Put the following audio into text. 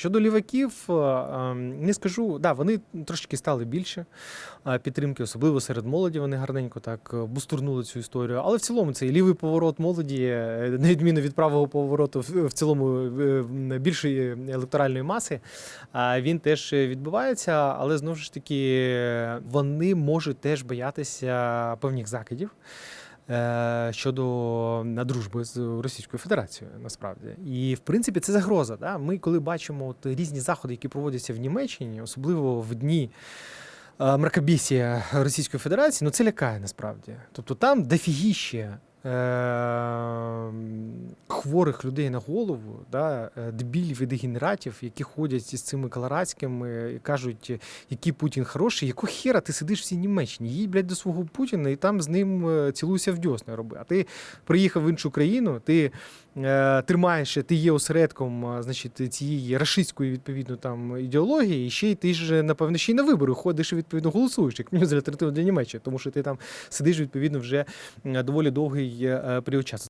Щодо ліваків, е, е, не скажу, да, вони трошки стали більше е, підтримки, особливо серед молоді. Вони гарненько так е, бустурнули цю історію. Але в цілому цей лівий поворот молоді, на відміну від правого повороту, в цілому більшої електоральної маси, він теж відбувається. Але знову ж таки, вони можуть теж боятися певних закидів. Е, Щодо дружби з Російською Федерацією, насправді, і в принципі це загроза. Да? Ми, коли бачимо от різні заходи, які проводяться в Німеччині, особливо в дні е, мракобісія Російської Федерації, ну це лякає насправді. Тобто там дофігіще е, хворих людей на голову, да, е, дебілів і дегенератів, які ходять із цими колорадськими і кажуть, який Путін хороший, якого хера ти сидиш в цій Німеччині? Їдь, блядь, до свого Путіна і там з ним е, цілуйся в дьосни роби. А ти приїхав в іншу країну, ти е, тримаєш, ти є осередком е, значить, цієї рашистської відповідно там ідеології, і ще й ти ж, напевно, ще й на вибори ходиш і відповідно голосуєш, як мінімум за альтернативу для Німеччини, тому що ти там сидиш відповідно вже е, доволі довгий е, період часу.